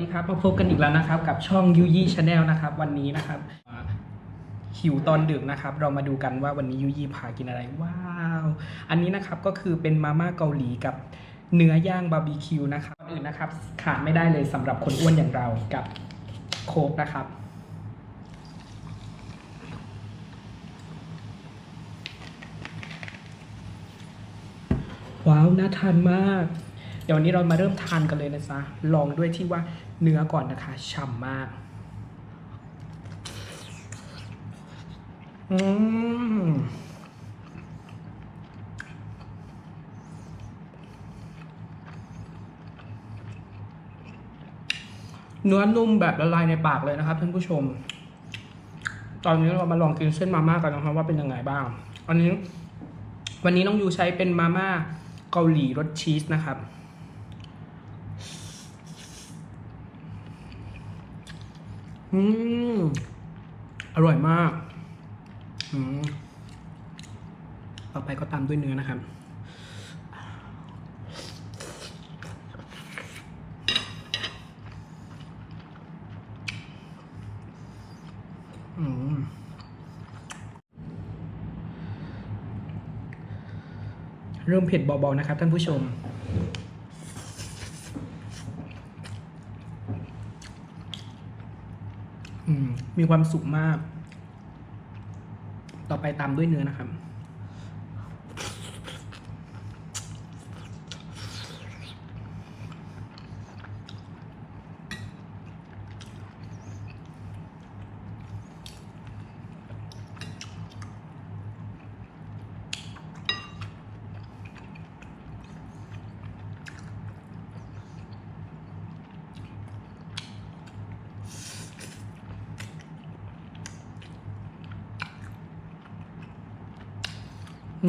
ดีครับมาพบกันอีกแล้วนะครับ กับช่องยูยี่ชาแนลนะครับ วันนี้นะครับหิวตอนดึกนะครับ เรามาดูกันว่าวันนี้ยูยี่พากินอะไรว้าวอันนี้นะครับก็คือเป็นมาม่าเกาหลีกับเนื้อย่างบาร์บีคิวนะครับอื่นนะครับ ขาดไม่ได้เลยสำหรับคนอ้วนอย่างเรากับโค้กนะครับว้าวน่าทานมากเดี๋ยววันนี้เรามาเริ่มทานกันเลยนะจ๊ะลองด้วยที่ว่า เนื้อก่อนนะคะฉ่ำมาก อืมเนื้อนุ่มแบบละลายในปากเลยนะครับท่านผู้ชม ตอนนี้เรามาลองกินเส้นมาม่ากันนะครับว่าเป็นยังไงบ้าง อันนี้ วันนี้น้องยูใช้เป็นมาม่าเกาหลีรสชีสนะครับ อืม อร่อยมาก อืม ต่อไปก็ตามด้วยเนื้อนะครับ อืมเริ่มเผ็ดเบาๆนะครับท่านผู้ชม มีความสุขมาก ต่อไปตามด้วยเนื้อนะครับ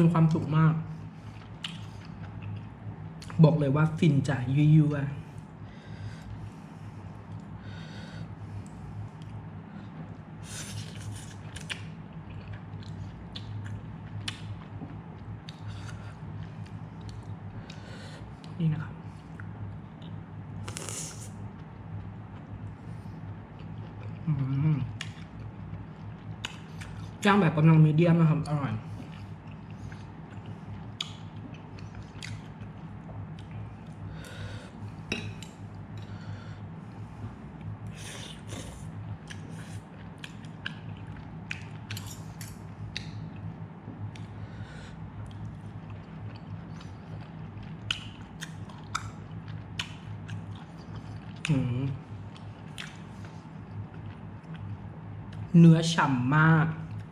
มีความสุขมาก บอกเลยว่าฟินจ่ายยั่วนี่นะครับอืมย่างแบบกำลังมีเดียมนะครับ อร่อย เนื้อฉ่ำมาก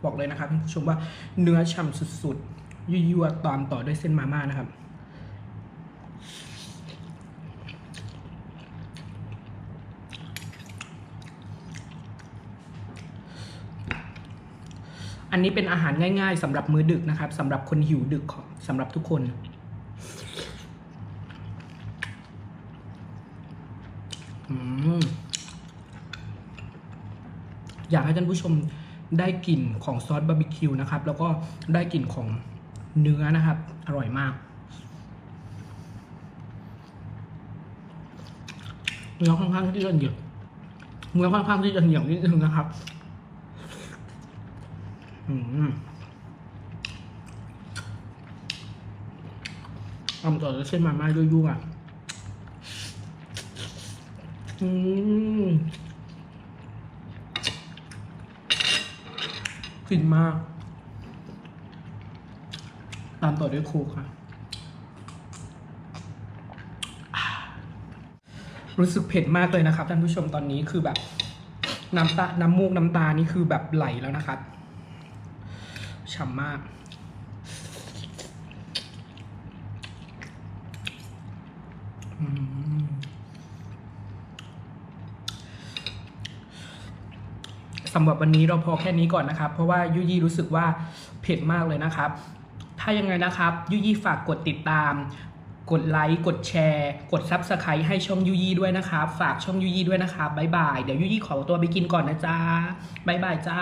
บอกเลยนะครับท่านผู้ชมว่าเนื้อฉ่ำสุดๆ ยั่วๆตามต่อด้วยเส้นมาม่านะครับอันนี้เป็นอาหารง่ายๆสำหรับมื้อดึกนะครับสำหรับคนหิวดึกขอสำหรับทุกคน อยากให้ท่านผู้ชมได้กลิ่นของซอสบาร์บีคิวนะครับ แล้วก็ได้กลิ่นของเนื้อนะครับ อร่อยมาก เนื้อค่อนข้างที่จะเหนียวเนื้อค่อนข้างที่จะเหนียวนิดนึงนะครับอืมทำต่อด้วเส้นมาม่ายั่วๆอะ อืมฟินมาก ตามต่อด้วยโคกค่ะ รู้สึกเผ็ดมากเลยนะครับท่านผู้ชมตอนนี้คือแบบน้ำตา น้ำมูกน้ำตานี่คือแบบไหลแล้วนะครับฉ่ำมาก อืม สำหรับวันนี้เราพอแค่นี้ก่อนนะครับ เพราะว่ายุยี่รู้สึกว่าเผ็ดมากเลยนะครับ ถ้ายังไงนะครับ ยุยี่ฝากกดติดตาม กดไลค์กดแชร์ กดซับสไครต์ให้ช่องยุยี่ด้วยนะครับ ฝากช่องยุยี่ด้วยนะครับบ๊ายบายเดี๋ยวยุยี่ขอตัวไปกินก่อนนะจ๊ะบ๊ายบายจ้า